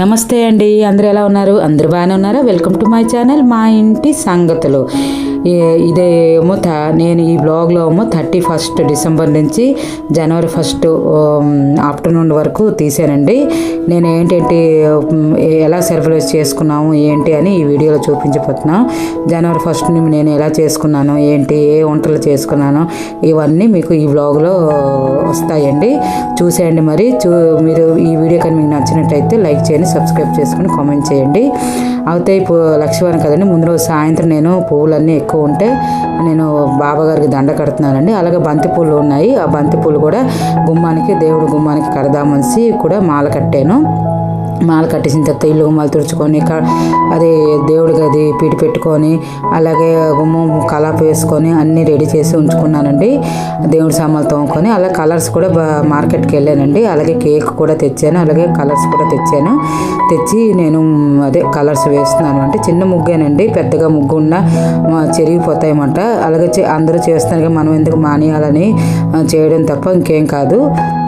నమస్తే అండి అందరు ఎలా ఉన్నారు? అందరూ బాగానే ఉన్నారా? వెల్కమ్ టు మై ఛానల్ మా ఇంటి సంగతులు. ఇదేమో థ నేను ఈ బ్లాగ్లో ఏమో థర్టీ ఫస్ట్ డిసెంబర్ నుంచి జనవరి ఫస్ట్ ఆఫ్టర్నూన్ వరకు తీసానండి. నేను ఏంటంటే ఎలా సెలబ్రేట్ చేసుకున్నాము ఏంటి అని ఈ వీడియోలో చూపించబోతున్నాను జనవరి ఫస్ట్ నేను ఎలా చేసుకున్నాను ఏంటి ఏ వంటలు చేసుకున్నాను ఇవన్నీ మీకు ఈ బ్లాగ్లో వస్తాయండి. చూసేయండి మరి. చూ మీరు ఈ వీడియో కానీ మీకు నచ్చినట్టయితే లైక్ చేయండి సబ్స్క్రైబ్ చేసుకొని కామెంట్ చేయండి. అయితే ఇప్పుడు లక్ష్మీవారం కదండి ముందు రోజు సాయంత్రం నేను పువ్వులన్నీ ఎక్కువ ఉంటే నేను బాబాగారికి దండ కడుతున్నానండి. అలాగే బంతి పూలు ఉన్నాయి. ఆ బంతి పూలు కూడా గుమ్మానికి దేవుడి గుమ్మానికి కడదామనేసి కూడా మాల కట్టాను. మాల కట్టేసిన తర్వాత ఇల్లు గుమ్మాలు తుడుచుకొని అది దేవుడికి అది పీట పెట్టుకొని అలాగే గుమ్మం కలాప వేసుకొని అన్నీ రెడీ చేసి ఉంచుకున్నానండి. దేవుడి సామాన్లు తోముకొని అలాగే కలర్స్ కూడా మార్కెట్కి వెళ్ళానండి. అలాగే కేక్ కూడా తెచ్చాను అలాగే కలర్స్ కూడా తెచ్చాను. తెచ్చి నేను అదే కలర్స్ వేస్తున్నాను అంటే చిన్న ముగ్గేనండి పెద్దగా ముగ్గు ఉన్న చెరిగిపోతాయన్నమాట. అలాగే అందరూ చేస్తున్నారు మనం ఎందుకు మానేయాలని చేయడం తప్ప ఇంకేం కాదు.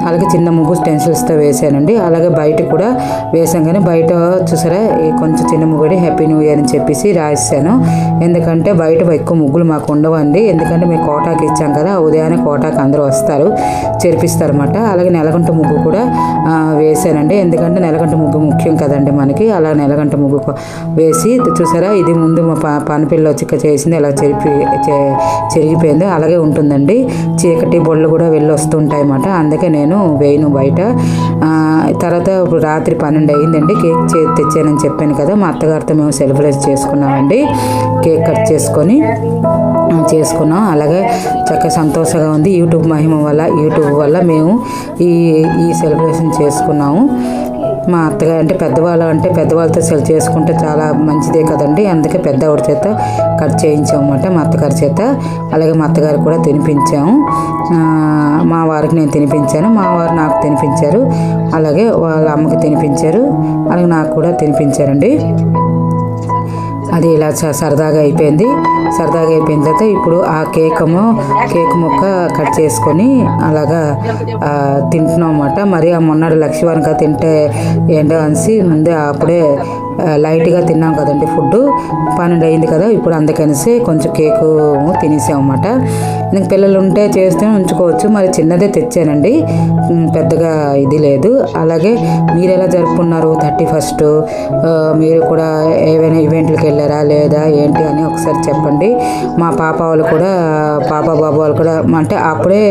అలాగే చిన్న ముగ్గు స్టెన్సిల్స్తో వేసానండి. అలాగే బయట కూడా వేసాం కానీ బయట చూసారా కొంచెం చిన్న ముగ్గుడి హ్యాపీ న్యూ ఇయర్ అని చెప్పేసి రాసాను ఎందుకంటే బయట ఎక్కువ ముగ్గులు మాకు ఉండవండి ఎందుకంటే మేము కోటాకి ఇచ్చాం కదా ఉదయాన్నే కోటాకి అందరూ వస్తారు చేర్పిస్తారన్నమాట. అలాగే నెలగంట ముగ్గు కూడా వేసానండి. ఎందుకంటే నెలగంట ముగ్గు ముఖ్యం కదండి మనకి. అలా నెలగంట ముగ్గు వేసి చూసారా ఇది ముందు మా ప పనిపిల్ల వచ్చి చేసింది అలా చెరిపి చెరిగిపోయింది. అలాగే ఉంటుందండి. చీకటి బొళ్ళు కూడా వెళ్ళి వస్తుంటాయి అన్నమాట అందుకే నేను వేయను బయట. తర్వాత ఇప్పుడు రాత్రి పన్నెండు అయిందండి కేక్ చే తెచ్చానని చెప్పాను కదా మా అత్తగారితో మేము సెలబ్రేట్ చేసుకున్నామండి. కేక్ కట్ చేసుకొని చేసుకున్నాం. అలాగే చక్కగా సంతోషంగా ఉంది. యూట్యూబ్ మహిమ వల్ల యూట్యూబ్ వల్ల మేము ఈ ఈ సెలబ్రేషన్ చేసుకున్నాము. మా అత్తగారు అంటే పెద్దవాళ్ళు అంటే పెద్దవాళ్ళతో సెల్ చేసుకుంటే చాలా మంచిదే కదండి. అందుకే పెద్దవాడి చేత కట్ చేయించామన్నమాట మా అత్తగారి చేత. అలాగే మా అత్తగారు కూడా తినిపించాము. మా వారికి నేను తినిపించాను. మా వారు నాకు తినిపించారు. అలాగే వాళ్ళ అమ్మకి తినిపించారు. అలాగే నాకు కూడా తినిపించారండి. అది ఇలా స- సరదాగా అయిపోయింది. సరదాగా అయిపోయిన తర్వాత ఇప్పుడు ఆ కేకము కేక్ ముక్క కట్ చేసుకొని అలాగా తింటున్నాం అన్నమాట మరి ఆ మొన్నటి లక్ష్మీవారిక తింటే ఏంటో అనేసి ముందే అప్పుడే లైట్గా తిన్నాం కదండి ఫుడ్ పన్నెండు అయింది కదా ఇప్పుడు అందుకనేసి కొంచెం కేకు తినేసామన్నమాట. ఇంక పిల్లలు ఉంటే చేస్తే ఉంచుకోవచ్చు. మరి చిన్నదే తెచ్చానండి. పెద్దగా ఇది లేదు. అలాగే మీరు ఎలా జరుపుకున్నారు థర్టీ ఫస్ట్? మీరు కూడా ఏవైనా ఈవెంట్లకు వెళ్ళారా లేదా ఏంటి అని ఒకసారి చెప్పండి. మా పాప వాళ్ళు కూడా పాప బాబు వాళ్ళు కూడా అంటే అప్పుడే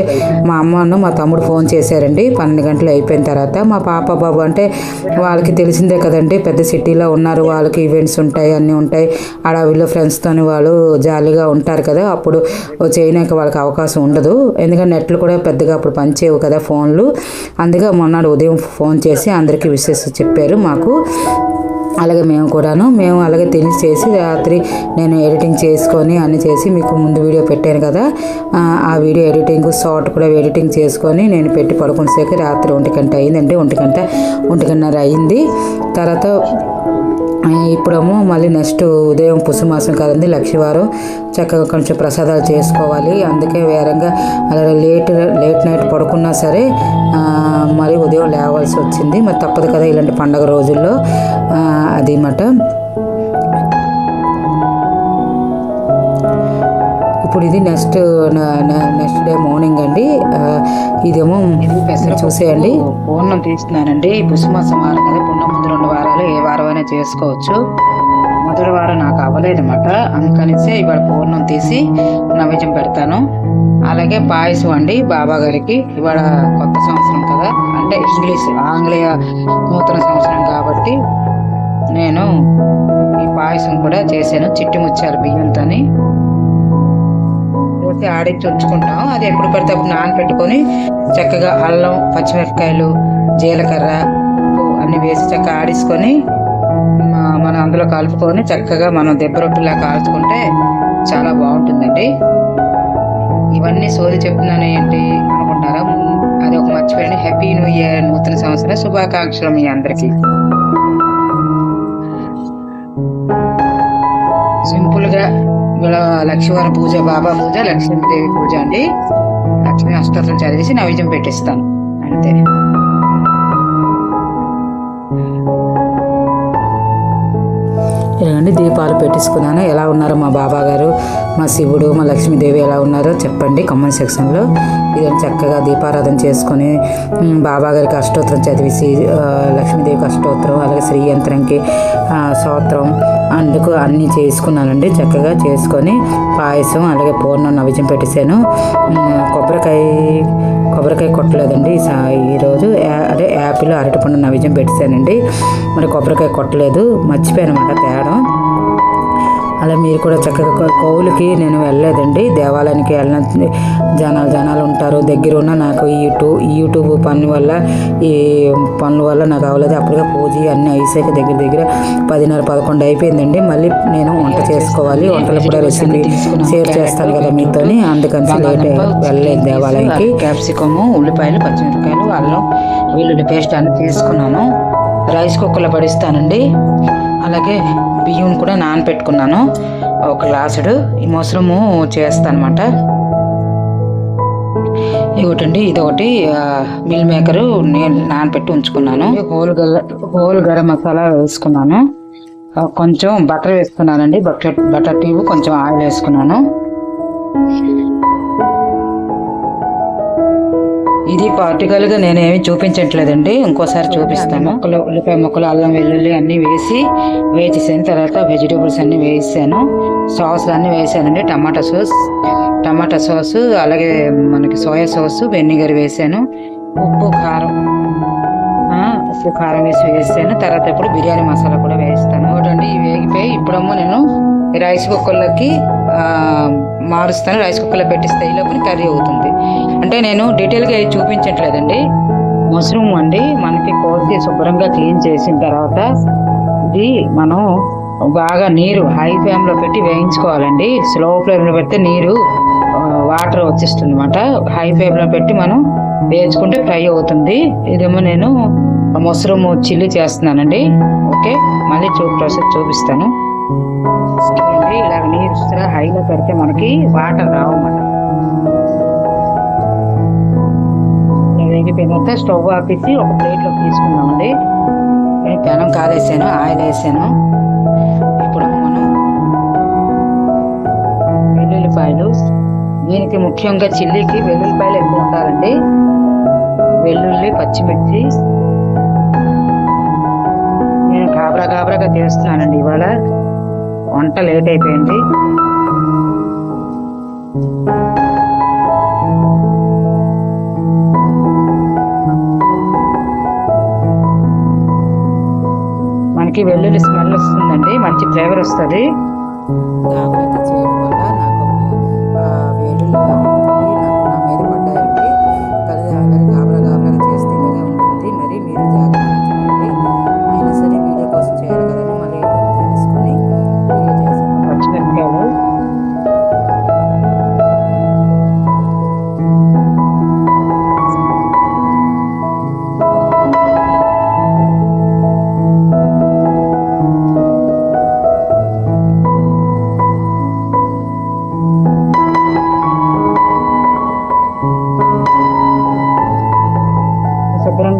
మా అమ్మను మా తమ్ముడు ఫోన్ చేశారండి. పన్నెండు గంటలు అయిపోయిన తర్వాత మా పాప బాబు అంటే వాళ్ళకి తెలిసిందే కదండి. పెద్ద సిటీలో ఉన్నారు. వాళ్ళకి ఈవెంట్స్ ఉంటాయి అన్నీ ఉంటాయి. ఆడ వీళ్ళు ఫ్రెండ్స్తోని వాళ్ళు జాలీగా ఉంటారు కదా. అప్పుడు చేయడానికి వాళ్ళకి అవకాశం ఉండదు. ఎందుకంటే నెట్లు కూడా పెద్దగా అప్పుడు పనిచేయవు కదా ఫోన్లు. అందుకే మొన్నడు ఉదయం ఫోన్ చేసి అందరికీ విషెస్ చెప్పారు మాకు. అలాగే మేము కూడాను మేము అలాగే తిని చేసి రాత్రి నేను ఎడిటింగ్ చేసుకొని అన్ని చేసి మీకు ముందు వీడియో పెట్టాను కదా ఆ, వీడియో ఎడిటింగ్ షార్ట్ కూడా ఎడిటింగ్ చేసుకొని నేను పెట్టి పడుకునేసరికి రాత్రి ఒంటి గంట అయిందండి. ఒంటి గంట ఒంటి గంటన్నర అయింది. తర్వాత ఇప్పుడేమో మళ్ళీ నెక్స్ట్ ఉదయం పుష్యమాసం కదండి లక్షవారం చక్కగా కొంచెం ప్రసాదాలు చేసుకోవాలి. అందుకే వేరంగా అలా లేట్ లేట్ నైట్ పడుకున్నా సరే మరి ఉదయం లేవాల్సి వచ్చింది. మరి తప్పదు కదా ఇలాంటి పండగ రోజుల్లో. అది మాట. ఇప్పుడు ఇది నెక్స్ట్ నెక్స్ట్ డే మార్నింగ్ అండి. ఇదేమో చూసేయండి. పూర్ణం తీస్తున్నానండి. పుష్యమాసం వారం కదా అయినా చేసుకోవచ్చు. మొదటి వారం నాకు అవ్వలేదన్నమాట. అందుకనిసే ఇవాళ పూర్ణం తీసి నైవేద్యం పెడతాను. అలాగే పాయసం అండి బాబా గారికి. ఇవాళ కొత్త సంవత్సరం కదా. అంటే ఇంగ్లీష్ ఆంగ్లేయ నూతన సంవత్సరం కాబట్టి నేను ఈ పాయసం కూడా చేశాను. చిట్టి ముచ్చారు బియ్యంతోని పోసి ఆడించి ఉంచుకుంటాం అది ఎప్పుడు పడితే అప్పుడు నానపెట్టుకొని చక్కగా అల్లం పచ్చిమిరపకాయలు జీలకర్ర అన్ని వేసి చక్కగా ఆడించుకొని మనం అందులో కలుపుకొని చక్కగా మనం దెబ్బ రొట్టెలా కాల్చుకుంటే చాలా బాగుంటుందండి. ఇవన్నీ సోది చెప్తున్నాను ఏంటి అనుకుంటారా? అది ఒక మర్చిపోయిన. హ్యాపీ న్యూ ఇయర్ నూతన సంవత్సర శుభాకాంక్షలు మీ అందరికీ. సింపుల్గా ఇలా లక్ష్మీవార పూజ బాబా పూజ లక్ష్మీదేవి పూజ అండి. లక్ష్మీ అష్టోత్తరం చదివేసి నైవేద్యం పెట్టిస్తాను. అంతే. ఇలాగండి దీపాలు పెట్టించుకున్నాను. ఎలా ఉన్నారో మా బాబా గారు మా శివుడు మా లక్ష్మీదేవి ఎలా ఉన్నారో? చెప్పండి కామెంట్ సెక్షన్లో ఇదని చక్కగా దీపారాధన చేసుకొని బాబా గారికి అష్టోత్తరం చదివేసి లక్ష్మీదేవికి అష్టోత్తరం అలాగే శ్రీ యంత్రంకి స్తోత్రం అందుకు అన్నీ చేసుకున్నానండి. చక్కగా చేసుకొని పాయసం అలాగే పూర్ణం నవ్వజం పెట్టేశాను. కొబ్బరికాయ కొబ్బరికాయ కొట్టలేదండి. ఈరోజు అదే యాపిల్ అరటిపండు నైవేద్యం పెట్టేశానండి. మరి కొబ్బరికాయ కొట్టలేదు. మర్చిపోయాను అనమాట తేడం అలా మీరు కూడా చక్కగా కోవులకి నేను వెళ్ళలేదండి. దేవాలయానికి వెళ్ళిన జనాలు జనాలు ఉంటారు. దగ్గర ఉన్న నాకు ఈ యూట్యూబ్ యూట్యూబ్ పని వల్ల ఈ పనుల వల్ల నాకు అవ్వలేదు. అప్పటికే పూజ అన్నీ అయిసాక దగ్గర దగ్గర పదిన్నర పదకొండు అయిపోయిందండి. మళ్ళీ నేను వంట చేసుకోవాలి. వంటలు కూడా రెసిపీ షేర్ చేస్తాను కదా మీతోని. అందుకని లేట్ వెళ్ళలేదు దేవాలయానికి. క్యాప్సికము ఉల్లిపాయలు పచ్చిమిరపకాయలు అల్లం వెల్లుల్లి పేస్ట్ అన్ని తీసుకున్నాను. రైస్ కుక్కర్లో పడిస్తానండి. అలాగే బియ్యం కూడా నానపెట్టుకున్నాను. ఒక గ్లాసుడు. ఈ మొసరము చేస్తాను అనమాట ఇదొకటండి ఇది ఒకటి మిల్ మేకరు నేను నానపెట్టి ఉంచుకున్నాను. హోల్ గల హోల్ గరం మసాలా వేసుకున్నాను. కొంచెం బటర్ వేసుకున్నానండి. బటర్ బటర్ టీవు కొంచెం ఆయిల్ వేసుకున్నాను. ఇది పార్టికల్గా గా నేను ఏమి చూపించట్లేదండి. ఇంకోసారి చూపిస్తాను. మొక్కలు ఉల్లిపాయ మొక్కలు అల్లం వెల్లుల్లి అన్నీ వేసి వేసేసాను తర్వాత వెజిటేబుల్స్ అన్నీ వేసాను. సాస్ అన్నీ వేసానండి. టమాటా సాస్ టమాటా సాస్ అలాగే మనకి సోయా సాస్ వెనిగర్ వేసాను. ఉప్పు కారం ఉప్పు కారం వేసి వేసాను. తర్వాత ఇప్పుడు బిర్యానీ మసాలా కూడా వేస్తాను. ఒకటండి ఇవి వేగిపోయి ఇప్పుడేమో నేను రైస్ కుక్కర్లోకి మారుస్తాను. రైస్ కుక్కర్లో పెట్టిస్తే ఈ లోపల కర్రీ అవుతుంది. అంటే నేను డీటెయిల్గా ఏది చూపించట్లేదండి. మష్రూమ్ అండి. మనకి కోసి శుభ్రంగా క్లీన్ చేసిన తర్వాత ఇది మనం బాగా నీరు హై ఫ్లేమ్లో పెట్టి వేయించుకోవాలండి. స్లో ఫ్లేమ్లో పెడితే నీరు వాటర్ వచ్చేస్తుంది అనమాట హై ఫ్లేమ్లో పెట్టి మనం వేయించుకుంటే ఫ్రై అవుతుంది. ఇదేమో నేను మష్రూమ్ చిల్లీ చేస్తున్నానండి. ఓకే? మళ్ళీ చూ ప్రాసెస్ చూపిస్తాను. చూడండి ఇలా నీరు హైలో పెడితే మనకి వాటర్ రావు అన్నమాట తర్వాత స్టవ్ ఆపేసి ఒక ప్లేట్లో తీసుకుందామండి. నేను పెనం కాలేసాను ఆయిల్ వేసాను. ఇప్పుడు మనం వెల్లుల్లిపాయలు దీనికి ముఖ్యంగా చిల్లీకి వెల్లుల్లిపాయలు ఎక్కువ ఉండాలండి. వెల్లుల్లి పచ్చిమిర్చి. నేను కాబరా కాబరాగా చేస్తున్నానండి ఇవాళ. వంట లేట్ అయిపోయింది. వెల్లుల్లి స్మెల్ వస్తుందండి మంచి ఫ్లేవర్ వస్తుంది.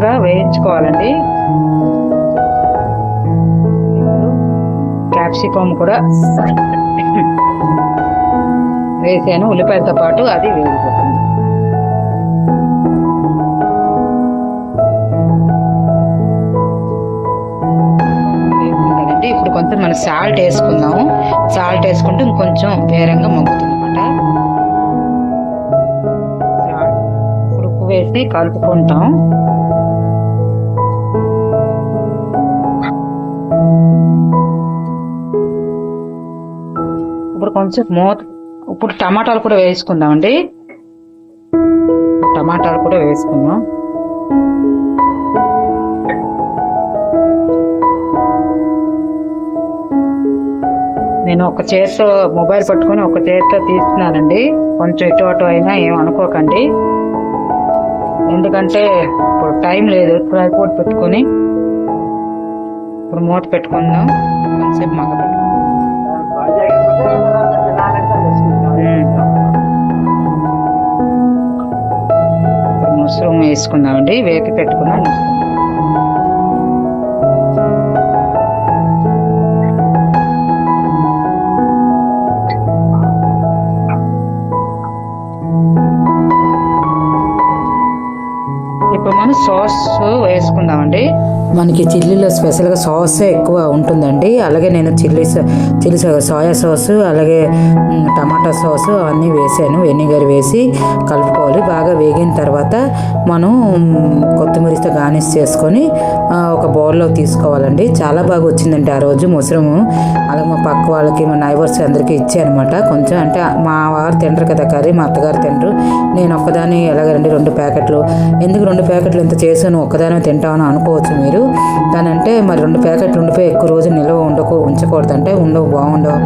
శుభ్రంగా వేయించుకోవాలండి. క్యాప్సికమ్ కూడా వేసాను. ఉల్లిపాయలతో పాటు అది వేగిపోతుంది. ఇప్పుడు కొంచెం మనం సాల్ట్ వేసుకుందాము. సాల్ట్ వేసుకుంటే ఇంకొంచెం వేరంగా మగ్గుతుంది అనమాట ఉప్పు వేసి కలుపుకుంటాం. కొంచెం మూత ఇప్పుడు టమాటాలు కూడా వేసుకుందామండి. టమాటాలు కూడా వేసుకుందాం. నేను ఒక చేతితో మొబైల్ పట్టుకొని ఒక చేతితో తీస్తున్నానండి. కొంచెం ఇటు అటు అయినా ఏం అనుకోకండి. ఎందుకంటే ఇప్పుడు టైం లేదు. ట్రైపోర్ట్ పెట్టుకొని ఇప్పుడు మూత పెట్టుకుందాం. కొంచెంసేపు మగ్గ పెట్టుకుందాం. మష్రూమ్ వేసుకుందామండి. వేపి పెట్టుకున్నాను ఇప్పుడు మనం సాస్ వేసుకుందామండి. మనకి చిల్లీలో స్పెషల్గా సాస్ ఎక్కువ ఉంటుందండి. అలాగే నేను చిల్లీ చిల్లీ సోయా సాస్ అలాగే టమాటా సాస్ అన్నీ వేసాను. వెనిగర్ వేసి కలుపుకోవాలి. బాగా వేగిన తర్వాత మనం కొత్తిమీరతో గార్నిష్ చేసుకొని ఒక బౌల్లో తీసుకోవాలండి. చాలా బాగా వచ్చిందండి ఆ రోజు ముసరము. అలాగే మా పక్క వాళ్ళకి మా నైబర్స్ అందరికీ ఇచ్చానమాట కొంచెం అంటే మా వారు తింటారు కదా కర్రీ మా అత్తగారు తింటారు. నేను ఒక్కదాన్ని ఎలాగండి రెండు ప్యాకెట్లు? ఎందుకు రెండు ప్యాకెట్లు ఇంత చేశాను? ఒక్కదానే తింటామని అనుకోవచ్చు మీరు. కానీ దానంటే మరి రెండు ప్యాకెట్లు ఉండిపోయి ఎక్కువ రోజు నిల్వ ఉండకు ఉంచకూడదు అంటే ఉండవు బాగుండవు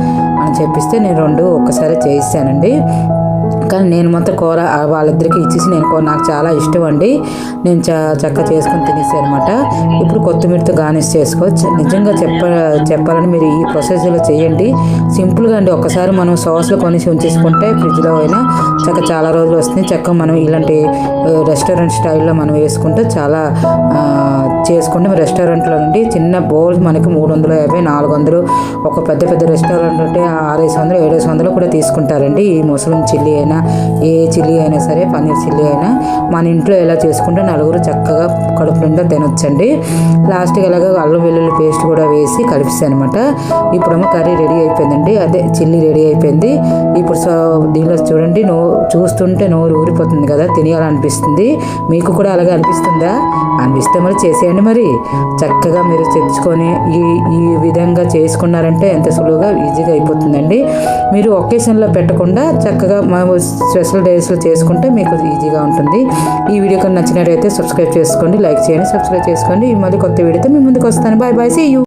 అని చెప్పిస్తే నేను రెండు ఒక్కసారి చేయిస్తానండి. కానీ నేను మొత్తం కూర వాళ్ళిద్దరికి ఇచ్చేసి నేను కూర నాకు చాలా ఇష్టం అండి. నేను చ చక్క చేసుకొని తినేసాను అనమాట ఇప్పుడు కొత్తిమీరతో గార్నిష్ చేసుకోవచ్చు. నిజంగా చెప్ప చెప్పాలని మీరు ఈ ప్రొసెస్లో చేయండి. సింపుల్గా అండి. ఒకసారి మనం సాస్లో కొనేసి ఉంచేసుకుంటే ఫ్రిడ్జ్లో అయినా చక్క చాలా రోజులు వస్తుంది. చక్క మనం ఇలాంటి రెస్టారెంట్ స్టైల్లో మనం వేసుకుంటే చాలా చేసుకుంటే రెస్టారెంట్లో నుండి చిన్న బౌల్ మనకి మూడు వందల యాభై నాలుగు వందలు ఒక పెద్ద పెద్ద రెస్టారెంట్ ఉంటే ఆరేసి వందలు ఏడేసి వందలు కూడా తీసుకుంటారండి. ఈ ముస్లిం చిల్లీ అయినా ఏ చిల్లీ అయినా సరే పన్నీర్ చిల్లీ అయినా మన ఇంట్లో ఎలా చేసుకుంటే నలుగురు చక్కగా కడుపు నిండా తినొచ్చండి. లాస్ట్కి ఎలాగో అల్లం వెల్లుల్లి పేస్ట్ కూడా వేసి కలిపిస్తాను అనమాట ఇప్పుడేమో కర్రీ రెడీ అయిపోయిందండి. అదే చిల్లీ రెడీ అయిపోయింది. ఇప్పుడు సో దీనిలో చూడండి నో చూస్తుంటే నోరు ఊరిపోతుంది కదా తినేయాలనిపిస్తుంది. మీకు కూడా అలాగే అనిపిస్తుందా? అనిపిస్తే మరి చేసేయండి మరి. చక్కగా మీరు తెచ్చుకొని ఈ ఈ విధంగా చేసుకున్నారంటే ఎంత సులువుగా ఈజీగా అయిపోతుందండి. మీరు ఒకేషన్లో పెట్టకుండా చక్కగా మా స్పెషల్ డేస్లో చేసుకుంటే మీకు ఈజీగా ఉంటుంది. ఈ వీడియో కన్నా నచ్చినట్టయితే సబ్స్క్రైబ్ చేసుకోండి లైక్ చేయండి సబ్స్క్రైబ్ చేసుకోండి. మళ్ళీ కొత్త వీడియోతో మీ ముందుకు వస్తాను. Bye bye see you